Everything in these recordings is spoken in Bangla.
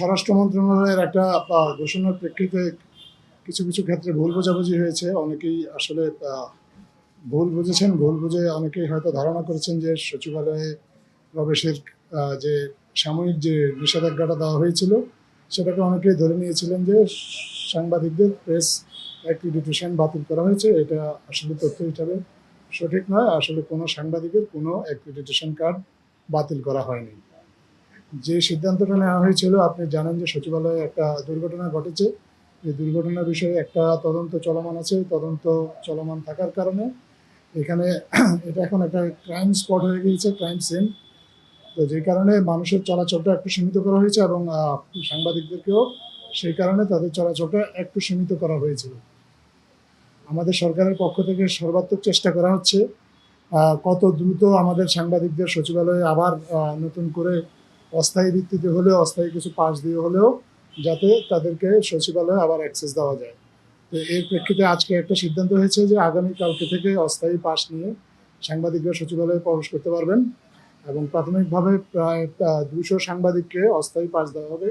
স্বরাষ্ট্র মন্ত্রণালয়ের একটা ঘোষণার প্রেক্ষিতে কিছু কিছু ক্ষেত্রে ভুল বোঝাবুঝি হয়েছে। অনেকেই আসলে ভুল বুঝেছেন, ভুল বুঝে অনেকেই হয়তো ধারণা করেছেন যে সচিবালয়ে প্রবেশের যে সাময়িক যে নিষেধাজ্ঞাটা দেওয়া হয়েছিল, সেটাকে অনেকেই ধরে নিয়েছিলেন যে সাংবাদিকদের প্রেস অ্যাক্রিডিটেশন বাতিল করা হয়েছে। এটা আসলে তথ্য হিসাবে সঠিক নয়। আসলে কোনো সাংবাদিকের কোনো অ্যাক্রিডিটেশন কার্ড বাতিল করা হয়নি। যে সিদ্ধান্তটা নেওয়া হয়েছিল, আপনি জানেন যে সচিবালয়ে একটা দুর্ঘটনা ঘটেছে। এই দুর্ঘটনার বিষয়ে একটা তদন্ত চলমান আছে। তদন্ত চলমান থাকার কারণে এখানে এটা এখন একটা ক্রাইম স্পট হয়ে গিয়েছে ক্রাইম সিন তো যে কারণে মানুষের চলাচলটা একটু সীমিত করা হয়েছে এবং সাংবাদিকদেরকেও সেই কারণে তাদের চলাচলটা একটু সীমিত করা হয়েছিল আমাদের সরকারের পক্ষ থেকে সর্বাত্মক চেষ্টা করা হচ্ছে কত দ্রুত আমাদের সাংবাদিকদের সচিবালয়ে আবার নতুন করে অস্থায়ী ভিত্তিতে হলেও, অস্থায়ী কিছু পাস দিয়ে হলেও যাতে তাদেরকে সচিবালয়ে আবার অ্যাক্সেস দেওয়া যায়। তো এর প্রেক্ষিতে আজকে একটা সিদ্ধান্ত হয়েছে যে আগামী কালকে থেকে অস্থায়ী পাস নিয়ে সাংবাদিকরা সচিবালয়ে প্রবেশ করতে পারবেন এবং প্রাথমিকভাবে প্রায় দুশো সাংবাদিককে অস্থায়ী পাস দেওয়া হবে।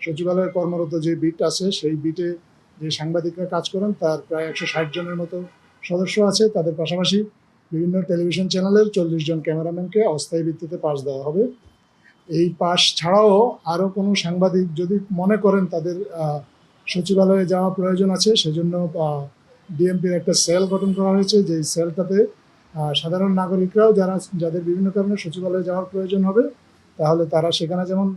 সচিবালয়ে কর্মরত যে বিট আছে, সেই বিটে যে সাংবাদিকরা কাজ করেন, তার প্রায় একশো ষাট জনের মতো সদস্য আছে। তাদের পাশাপাশি বিভিন্ন টেলিভিশন চ্যানেলের চল্লিশ জন ক্যামেরাম্যানকে অস্থায়ী ভিত্তিতে পাস দেওয়া হবে। এই পাস ছাড়াও আরও কোনো সাংবাদিক যদি মনে করেন তাদের সচিবালয়ে যাওয়া প্রয়োজন আছে, সেজন্য ডিএমপির একটা সেল গঠন করা হয়েছে, যেই সেলটাতে সাধারণ নাগরিকরাও যারা যাদের বিভিন্ন কারণে সচিবালয়ে যাওয়ার প্রয়োজন হবে, তাহলে তারা সেখানে যেমন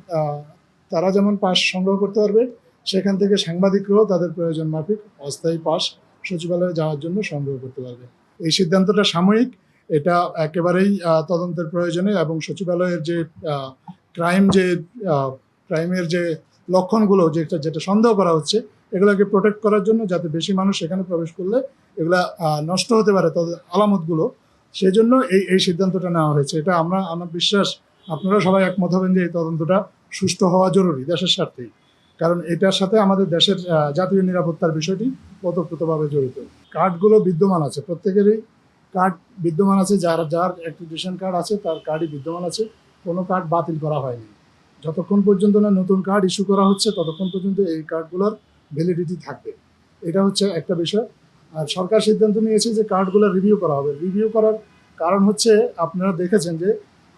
তারা যেমন পাস সংগ্রহ করতে পারবে, সেখান থেকে সাংবাদিকরাও তাদের প্রয়োজন মাফিক অস্থায়ী পাস সচিবালয়ে যাওয়ার জন্য সংগ্রহ করতে পারবে। এই সিদ্ধান্তটা সাময়িক, এটা একেবারেই তদন্তের প্রয়োজনে এবং সচিবালয়ের যে ক্রাইম যে ক্রাইমের যে লক্ষণগুলো, যেটা যেটা সন্দেহ করা হচ্ছে, এগুলোকে প্রোটেক্ট করার জন্য যাতে বেশি মানুষ সেখানে প্রবেশ করলে এগুলা নষ্ট হতে পারে তাদের আলামতগুলো সেই জন্য এই এই সিদ্ধান্তটা নেওয়া হয়েছে। এটা আমরা, আমার বিশ্বাস আপনারা সবাই একমত হবেন যে এই তদন্তটা সুষ্ঠু হওয়া জরুরি দেশের স্বার্থেই কারণ এটার সাথে আমাদের দেশের জাতীয় নিরাপত্তার বিষয়টি ওতপ্রোতভাবে জড়িত। কার্ডগুলো বিদ্যমান আছে প্রত্যেকেরই। কার্ড বিদ্যমান আছে, যার যার অ্যাক্টিভেশন কার্ড আছে, তার কার্ডই বিদ্যমান আছে। কোনো কার্ড বাতিল করা হয়নি। যতক্ষণ পর্যন্ত না নতুন কার্ড ইস্যু করা হচ্ছে, ততক্ষণ পর্যন্ত এই কার্ডগুলোর ভ্যালিডিটি থাকবে। এটা হচ্ছে একটা বিষয়। আর সরকার সিদ্ধান্ত নিয়েছে যে কার্ডগুলো রিভিউ করা হবে। রিভিউ করার কারণ হচ্ছে আপনারা দেখেছেন যে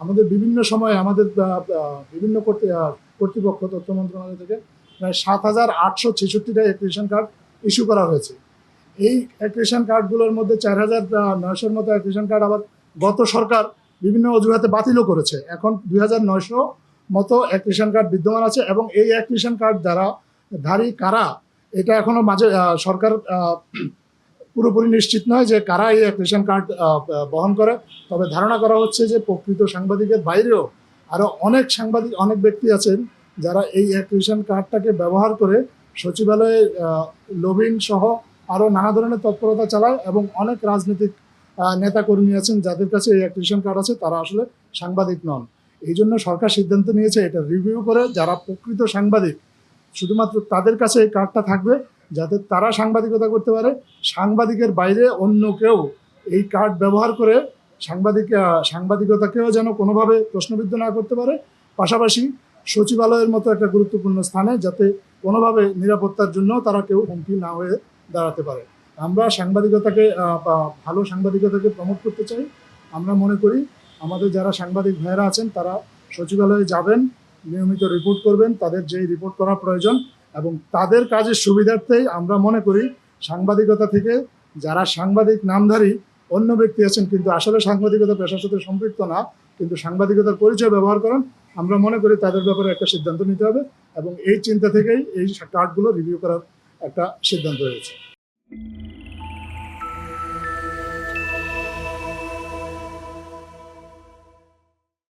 আমাদের বিভিন্ন সময়ে আমাদের বিভিন্ন কর্তৃপক্ষ, তথ্য মন্ত্রণালয় থেকে প্রায় সাত হাজার আটশো ছেষট্টিটা অ্যাক্টিভেশন কার্ড ইস্যু করা হয়েছে। এই অ্যাক্টিভেশন কার্ডগুলোর মধ্যে চার হাজার নয়শোর মতো অ্যাক্টিভেশন কার্ড আবার গত সরকার বিভিন্ন অজুহাতে বাতিলও করেছে। এখন দুই হাজার নয়শো মতো অ্যাক্টিভেশন কার্ড বিদ্যমান আছে এবং এই অ্যাক্টিভেশন কার্ড যারা ধারী কারা, এটা এখনও মাঝে সরকার পুরোপুরি নিশ্চিত নয় যে কারা এই অ্যাক্টিভেশন কার্ড বহন করে। তবে ধারণা করা হচ্ছে যে প্রকৃত সাংবাদিকের বাইরেও আরও অনেক সাংবাদিক, অনেক ব্যক্তি আছেন যারা এই অ্যাক্টিভেশন কার্ডটাকে ব্যবহার করে সচিবালয়ে লবিন সহ আরও নানা ধরনের তৎপরতা চালায় এবং অনেক রাজনৈতিক নেতাকর্মী আছেন, যাদের কাছে এই অ্যাক্টিভেশন কার্ড আছে, তারা আসলে সাংবাদিক নন। এই জন্য সরকার সিদ্ধান্ত নিয়েছে এটা রিভিউ করে যারা প্রকৃত সাংবাদিক, শুধুমাত্র তাদের কাছে এই কার্ডটা থাকবে, যাতে তারা সাংবাদিকতা করতে পারে, সাংবাদিকের বাইরে অন্য কেউ এই কার্ড ব্যবহার করে সাংবাদিক সাংবাদিকতাকেও যেন কোনোভাবে প্রশ্নবিদ্ধ না করতে পারে। পাশাপাশি সচিবালয়ের মতো একটা গুরুত্বপূর্ণ স্থানে যাতে কোনোভাবে নিরাপত্তার জন্য তারা কেউ হুমকি না হয়ে দাঁড়াতে পারে। আমরা সাংবাদিকতাকে ভালো সাংবাদিকতাকে প্রমোট করতে চাই। আমরা মনে করি আমাদের যারা সাংবাদিক ভাইয়েরা আছেন, তারা সচিবালয়ে যাবেন, নিয়মিত রিপোর্ট করবেন, তাদের যেই রিপোর্ট করা প্রয়োজন এবং তাদের কাজের সুবিধার্থেই আমরা মনে করি সাংবাদিকতা থেকে যারা সাংবাদিক নামধারী, অন্য ব্যক্তি আছেন কিন্তু আসলে সাংবাদিকতা পেশার সাথে সম্পৃক্ত না, কিন্তু সাংবাদিকতার পরিচয় ব্যবহার করেন, আমরা মনে করি তাদের ব্যাপারে একটা সিদ্ধান্ত নিতে হবে এবং এই চিন্তা থেকেই এই কার্ডগুলো রিভিউ করার একটা সিদ্ধান্ত হয়েছে। Música